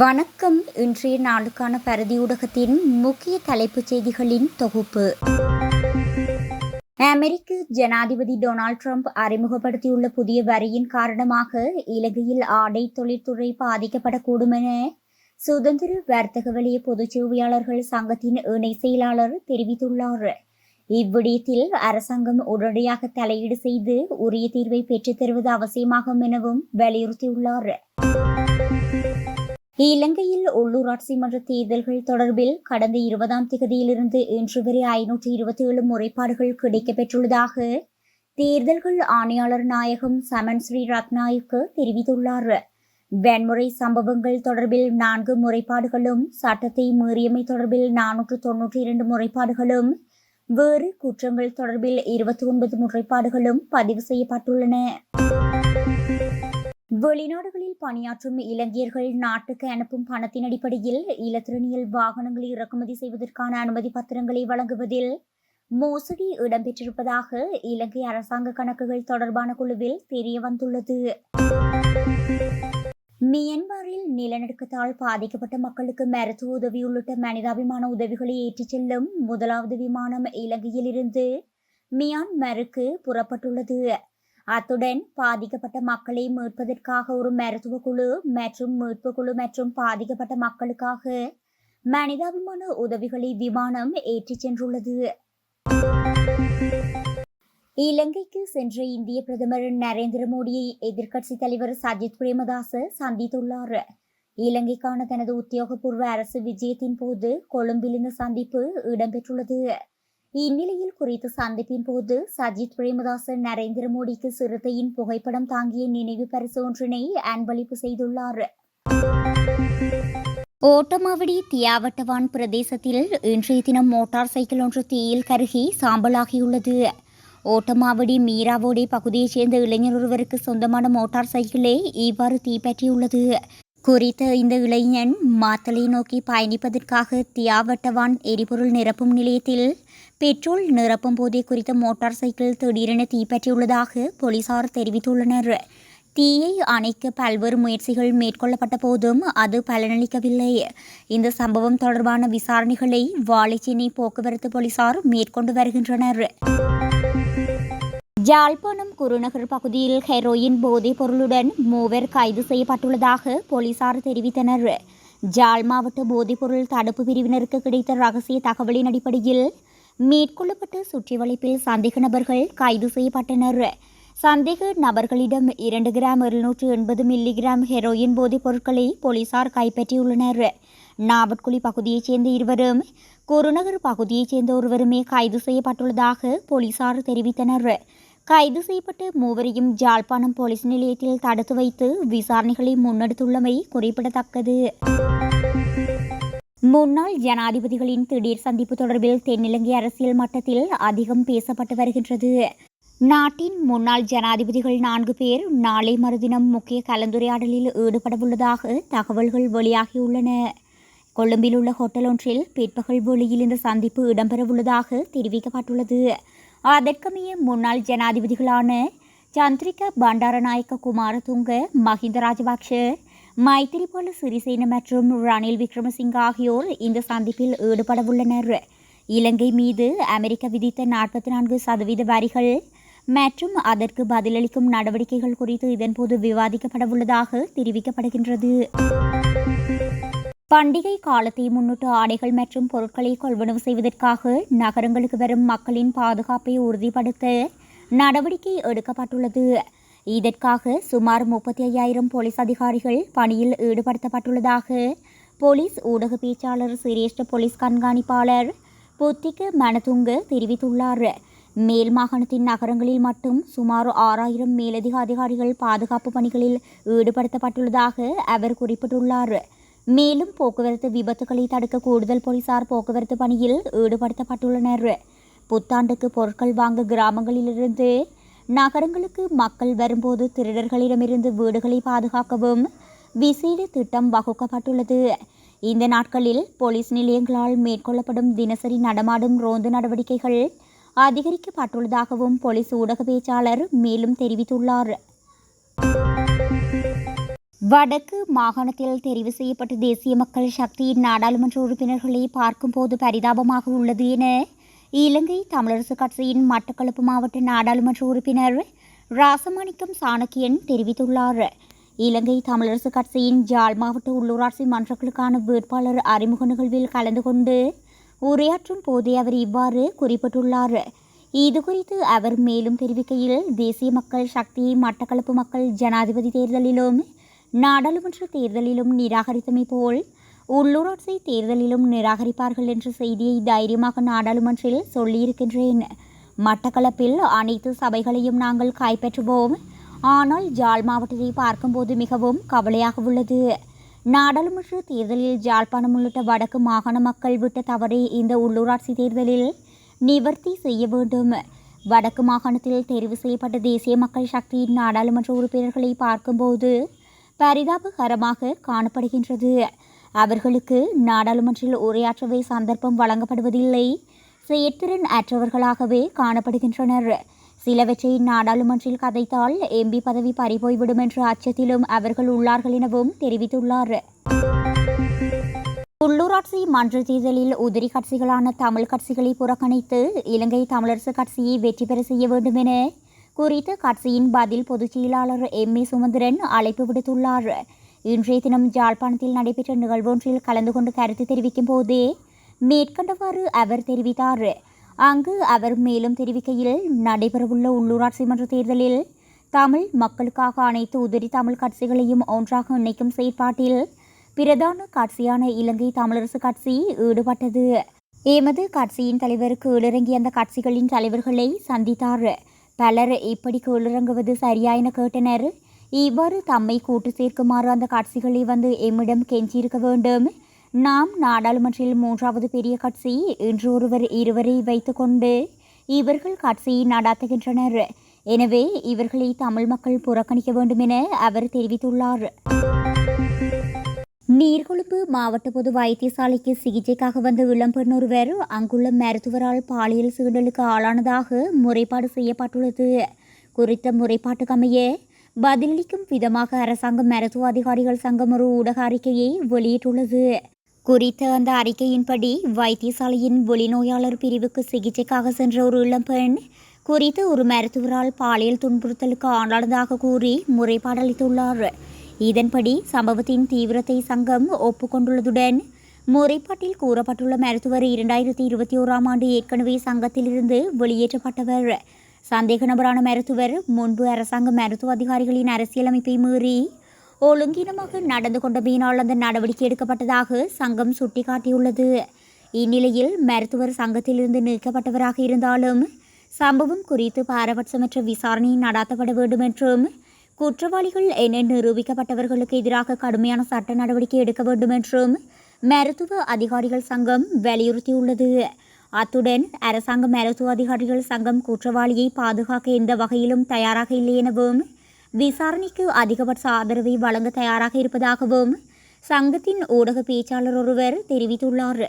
வணக்கம். இன்றைய நாளுக்கான பரதி ஊடகத்தின் முக்கிய தலைப்புச் செய்திகளின் தொகுப்பு. அமெரிக்க ஜனாதிபதி டொனால்ட் ட்ரம்ப் அறிமுகப்படுத்தியுள்ள புதிய வரியின் காரணமாக இலங்கையில் ஆடை தொழில்துறை பாதிக்கப்படக்கூடும் என சுதந்திர வர்த்தக வலய பொதுச் சேவையாளர்கள் சங்கத்தின் இணை செயலாளர் தெரிவித்துள்ளார். இவ்விடயத்தில் அரசாங்கம் உடனடியாக தலையீடு செய்து உரிய தீர்வை பெற்றுத் தருவது அவசியமாகும் எனவும் வலியுறுத்தியுள்ளார். இலங்கையில் உள்ளூராட்சி மன்ற தேர்தல்கள் தொடர்பில் கடந்த இருபதாம் திகதியிலிருந்து இன்று வரை ஐநூற்றி இருபத்தி ஏழு முறைப்பாடுகள் கிடைக்கப்பெற்றுள்ளதாக தேர்தல்கள் ஆணையாளர் நாயகம் சமன் ஸ்ரீ ரத்நாயக்கு தெரிவித்துள்ளார். வன்முறை சம்பவங்கள் தொடர்பில் நான்கு முறைப்பாடுகளும் சட்டத்தை மீறியமை தொடர்பில் நானூற்று தொன்னூற்றி இரண்டு முறைப்பாடுகளும் வேறு குற்றங்கள் தொடர்பில் இருபத்தி ஒன்பது முறைப்பாடுகளும் பதிவு செய்யப்பட்டுள்ளன. வெளிநாடுகளில் பணியாற்றும் இலங்கையர்கள் நாட்டுக்கு அனுப்பும் பணத்தின் அடிப்படையில் இலத்திரனியல் வாகனங்களை இறக்குமதி செய்வதற்கான அனுமதி பத்திரங்களை வழங்குவதில் மோசடி இடம்பெற்றிருப்பதாக இலங்கை அரசாங்க கணக்குகள் தொடர்பான குழுவில் தெரிய வந்துள்ளது. மியன்மாரில் நிலநடுக்கத்தால் பாதிக்கப்பட்ட மக்களுக்கு மருத்துவ உதவி உள்ளிட்ட மனிதாபிமான உதவிகளை ஏற்றிச் செல்லும் முதலாவது விமானம் இலங்கையிலிருந்து மியான்மருக்கு புறப்பட்டுள்ளது. அத்துடன் பாதிக்கப்பட்ட மக்களை மீட்பதற்காக ஒரு மருத்துவ குழு மற்றும் மீட்பு குழு மற்றும் பாதிக்கப்பட்ட மக்களுக்காக மனிதாபிமான உதவிகளை விமானம் ஏற்றிச் சென்றுள்ளது. இலங்கைக்கு சென்ற இந்திய பிரதமர் நரேந்திர மோடியை எதிர்க்கட்சி தலைவர் சஜித் பிரேமதாச சந்தித்துள்ளார். இலங்கைக்கான தனது உத்தியோகபூர்வ அரசு விஜயத்தின் போது கொழும்பில் இந்த சந்திப்பு இடம்பெற்றுள்ளது. இந்நிலையில் குறித்த சந்திப்பின் போது சஜித் பிரேமதாசன் நரேந்திர மோடிக்கு சிறுத்தையின் புகைப்படம் தாங்கிய நினைவு பரிசு ஒன்றினை அன்பளிப்பு செய்துள்ளார். ஓட்டமாவடி தியாவட்டவான் பிரதேசத்தில் இன்றைய தினம் மோட்டார் சைக்கிள் ஒன்று தீயில் கருகி சாம்பலாகியுள்ளது. ஓட்டமாவடி மீராவோடி பகுதியைச் சேர்ந்த இளைஞர் ஒருவருக்கு சொந்தமான மோட்டார் சைக்கிளே இவ்வாறு தீப்பற்றியுள்ளது. குறித்த இந்த இளைஞன் மாத்தலை நோக்கி பயணிப்பதற்காக தியாவட்டவான் எரிபொருள் நிரப்பும் நிலையத்தில் பெட்ரோல் நிரப்பும் போதே குறித்த மோட்டார் சைக்கிள் திடீரென தீப்பற்றியுள்ளதாக போலீசார் தெரிவித்துள்ளனர். தீயை அணைக்க பல்வேறு முயற்சிகள் மேற்கொள்ளப்பட்ட போதும் அது பலனளிக்கவில்லை. இந்த சம்பவம் தொடர்பான விசாரணைகளை வாழைச்சேனை போக்குவரத்து போலீசார் மேற்கொண்டு வருகின்றனர். யாழ்ப்பாணம் குருநகர் பகுதியில் ஹெரோயின் போதைப் பொருளுடன் மூவர் கைது செய்யப்பட்டுள்ளதாக போலீசார் தெரிவித்தனர். ஜாழ் மாவட்ட போதைப்பொருள் தடுப்பு பிரிவினருக்கு கிடைத்த ரகசிய தகவலின் அடிப்படையில் மேற்கொள்ளப்பட்ட சுற்றி வளைப்பில் சந்தேக நபர்கள் கைது செய்யப்பட்டனர். சந்தேக நபர்களிடம் இரண்டு கிராம் இருநூற்று எண்பது மில்லிகிராம் ஹெரோயின் போதைப் பொருட்களை போலீசார் கைப்பற்றியுள்ளனர். நாவட்குழி பகுதியைச் சேர்ந்த இருவரும் குருநகர் பகுதியைச் சேர்ந்த ஒருவருமே கைது செய்யப்பட்டுள்ளதாக போலீசார் தெரிவித்தனர். கைது செய்யப்பட்டு மூவரையும் ஜாழ்ப்பாணம் போலீஸ் நிலையத்தில் தடுத்து வைத்து விசாரணைகளை முன்னெடுத்துள்ளமை குறிப்பிடத்தக்கது. முன்னாள் ஜனாதிபதிகளின் திடீர் சந்திப்பு தொடர்பில் தென்னிலங்கை அரசியல் மட்டத்தில் அதிகம் பேசப்பட்டு வருகின்றது. நாட்டின் முன்னாள் ஜனாதிபதிகள் நான்கு பேர் நாளை மறுதினம் முக்கிய கலந்துரையாடலில் ஈடுபடவுள்ளதாக தகவல்கள் வெளியாகியுள்ளன. கொழும்பில் உள்ள ஹோட்டல் ஒன்றில் பிற்பகல் வெளியில் இந்த சந்திப்பு இடம்பெறவுள்ளதாக தெரிவிக்கப்பட்டுள்ளது. அதற்கமைய முன்னாள் ஜனாதிபதிகளான சந்திரிகா பண்டாரநாயக்க குமாரதுங்க மஹிந்த ராஜபக்ஷ மைத்திரிபால சிறிசேன மற்றும் ரணில் விக்ரமசிங்க ஆகியோர் இந்த சந்திப்பில் ஈடுபடவுள்ளனர் இலங்கை மீது அமெரிக்கா விதித்த நாற்பத்தி நான்கு சதவீத வரிகள் மற்றும் அதற்கு பதிலளிக்கும் நடவடிக்கைகள் குறித்து இதன்போது விவாதிக்கப்படவுள்ளதாக தெரிவிக்கப்படுகின்றது. பண்டிகை காலத்தை முன்னிட்டு ஆடைகள் மற்றும் பொருட்களை கொள்வனவு செய்வதற்காக நகரங்களுக்கு வரும் மக்களின் பாதுகாப்பை உறுதிப்படுத்த நடவடிக்கை எடுக்கப்பட்டுள்ளது. இதற்காக சுமார் முப்பத்தி ஐயாயிரம் போலீஸ் அதிகாரிகள் பணியில் ஈடுபடுத்தப்பட்டுள்ளதாக போலீஸ் ஊடக பேச்சாளர் சிரேஷ்ட போலீஸ் கண்காணிப்பாளர் புத்திக்கு மனதுங்கு தெரிவித்துள்ளார். மேல் மாகாணத்தின் நகரங்களில் மட்டும் சுமார் ஆறாயிரம் மேலதிக அதிகாரிகள் பாதுகாப்பு பணிகளில் ஈடுபடுத்தப்பட்டுள்ளதாக அவர் குறிப்பிட்டுள்ளார். மேலும் போக்குவரத்து விபத்துகளை தடுக்க கூடுதல் போலீசார் போக்குவரத்து பணியில் ஈடுபடுத்தப்பட்டுள்ளனர். புத்தாண்டுக்கு பொருட்கள் வாங்க கிராமங்களிலிருந்து நகரங்களுக்கு மக்கள் வரும்போது திருடர்களிடமிருந்து வீடுகளை பாதுகாக்கவும் விசேட திட்டம் வகுக்கப்பட்டுள்ளது. இந்த நாட்களில் போலீஸ் நிலையங்களால் மேற்கொள்ளப்படும் தினசரி நடமாடும் ரோந்து நடவடிக்கைகள் அதிகரிக்கப்பட்டுள்ளதாகவும் போலீஸ் ஊடக பேச்சாளர் மேலும் தெரிவித்துள்ளார். வடக்கு மாகாணத்தில் தெரிவு செய்யப்பட்ட தேசிய மக்கள் சக்தியின் நாடாளுமன்ற உறுப்பினர்களை பார்க்கும்போது பரிதாபமாக உள்ளது என இலங்கை தமிழரசு கட்சியின் மட்டக்களப்பு மாவட்ட நாடாளுமன்ற உறுப்பினர் ராசமாணிக்கம் சாணக்கியன் தெரிவித்துள்ளார். இலங்கை தமிழரசு கட்சியின் ஜாழ் மாவட்ட உள்ளூராட்சி மன்றங்களுக்கான வேட்பாளர் அறிமுக நிகழ்வில் கலந்து கொண்டு உரையாற்றும் போதே அவர் இவ்வாறு குறிப்பிட்டுள்ளார். இதுகுறித்து அவர் மேலும் தெரிவிக்கையில் தேசிய மக்கள் சக்தியை மட்டக்களப்பு மக்கள் ஜனாதிபதி தேர்தலிலும் நாடாளுமன்ற தேர்தலிலும் நிராகரித்தமை போல் உள்ளூராட்சி தேர்தலிலும் நிராகரிப்பார்கள் என்ற செய்தியை தைரியமாக நாடாளுமன்றில் சொல்லியிருக்கின்றேன். மட்டக்களப்பில் அனைத்து சபைகளையும் நாங்கள் கைப்பற்றுவோம். ஆனால் ஜாழ் மாவட்டத்தை பார்க்கும்போது மிகவும் கவலையாக உள்ளது. நாடாளுமன்ற தேர்தலில் ஜாழ்ப்பாணம் உள்ளிட்ட வடக்கு மாகாண மக்கள் விட்ட தவறை இந்த உள்ளூராட்சி தேர்தலில் நிவர்த்தி செய்ய வேண்டும். வடக்கு மாகாணத்தில் தெரிவு செய்யப்பட்ட தேசிய மக்கள் சக்தியின் நாடாளுமன்ற உறுப்பினர்களை பார்க்கும்போது பரிதாபகரமாக காணப்படுகின்றது. அவர்களுக்கு நாடாளுமன்றில் உரையாற்றவே சந்தர்ப்பம் வழங்கப்படுவதில்லை. செயற்திறன் அற்றவர்களாகவே காணப்படுகின்றனர். சிலவற்றை நாடாளுமன்றில் கதைத்தால் எம்பி பதவி பறிபோய்விடும் என்ற அச்சத்திலும் அவர்கள் உள்ளார்கள் எனவும் தெரிவித்துள்ளார். உள்ளூராட்சி மன்ற தேர்தலில் உதிரி கட்சிகளான தமிழ் கட்சிகளை புறக்கணித்து இலங்கை தமிழரசு கட்சியை வெற்றி பெற செய்ய வேண்டும் என குறித்த கட்சியின் பதில் பொதுச் செயலாளர் எம். ஏ. சுமந்திரன் அழைப்பு விடுத்துள்ளார். இன்றைய தினம் ஜாழ்ப்பாணத்தில் நடைபெற்ற நிகழ்வொன்றில் கலந்து கொண்டு கருத்து தெரிவிக்கும் போதே மேற்கண்டவாறு அவர் தெரிவித்தார். அங்கு அவர் மேலும் தெரிவிக்கையில் நடைபெறவுள்ள உள்ளூராட்சி மன்ற தேர்தலில் தமிழ் மக்களுக்காக அனைத்து உதிரி தமிழ் கட்சிகளையும் ஒன்றாக இணைக்கும் செயற்பாட்டில் பிரதான கட்சியான இலங்கை தமிழரசு கட்சி ஈடுபட்டது. எமது கட்சியின் தலைவருக்கு கீழிறங்கிய அந்த கட்சிகளின் தலைவர்களை சந்தித்தார். பலர் இப்படி கீழிறங்குவது சரியா என கேட்டனர். இவ்வாறு தம்மை கூட்டு சேர்க்குமாறு அந்த கட்சிகளை வந்து எம்மிடம் கெஞ்சியிருக்க வேண்டும். நாம் நாடாளுமன்றில் மூன்றாவது பெரிய கட்சி இன்று ஒருவர் இருவரை வைத்துக்கொண்டு இவர்கள் கட்சியை நடாத்துகின்றனர். எனவே இவர்களை தமிழ் மக்கள் புறக்கணிக்க வேண்டும் என அவர் தெரிவித்துள்ளார். நீர்கொழும்பு மாவட்ட பொது வைத்தியசாலைக்கு சிகிச்சைக்காக வந்த இளம்பெண் ஒருவர் அங்குள்ள மருத்துவரால் பாலியல் சீண்டலுக்கு ஆளானதாக முறைப்பாடு செய்யப்பட்டுள்ளது. குறித்த முறைப்பாட்டுக்கமைய பதிலளிக்கும் விதமாக அரசாங்க மருத்துவ அதிகாரிகள் சங்கம் ஒரு ஊடக அறிக்கையை வெளியிட்டுள்ளது. குறித்த அந்த அறிக்கையின்படி வைத்தியசாலையின் ஒளிநோயாளர் பிரிவுக்கு சிகிச்சைக்காக சென்ற ஒரு இளம்பெண் குறித்த ஒரு மருத்துவரால் பாலியல் துன்புறுத்தலுக்கு ஆளானதாக கூறி முறைப்பாடு அளித்துள்ளார். இதன்படி சம்பவத்தின் தீவிரத்தை சங்கம் ஒப்புக்கொண்டுள்ளதுடன் முறைப்பாட்டில் கூறப்பட்டுள்ள மருத்துவர் இரண்டாயிரத்தி இருபத்தி ஓராம் ஆண்டு ஏற்கனவே சங்கத்திலிருந்து வெளியேற்றப்பட்டவர். சந்தேக நபரான மருத்துவர் முன்பு அரசாங்க மருத்துவ அதிகாரிகளின் அரசியலமைப்பை மீறி ஒழுங்கினமாக நடந்து கொண்டமையினால் அந்த நடவடிக்கை எடுக்கப்பட்டதாக சங்கம் சுட்டிக்காட்டியுள்ளது. இந்நிலையில் மருத்துவர் சங்கத்திலிருந்து நீக்கப்பட்டவராக இருந்தாலும் சம்பவம் குறித்து பாரபட்சமற்ற விசாரணை நடாத்தப்பட வேண்டும் என்றும் குற்றவாளிகள் என நிரூபிக்கப்பட்டவர்களுக்கு எதிராக கடுமையான சட்ட நடவடிக்கை எடுக்க வேண்டும் என்றும் மருத்துவ அதிகாரிகள் சங்கம் வலியுறுத்தியுள்ளது. அத்துடன் அரசாங்க மருத்துவ அதிகாரிகள் சங்கம் குற்றவாளியை பாதுகாக்க எந்த வகையிலும் தயாராக இல்லை எனவும் விசாரணைக்கு அதிகபட்ச ஆதரவை வழங்க தயாராக இருப்பதாகவும் சங்கத்தின் ஊடக பேச்சாளர் ஒருவர் தெரிவித்துள்ளார்.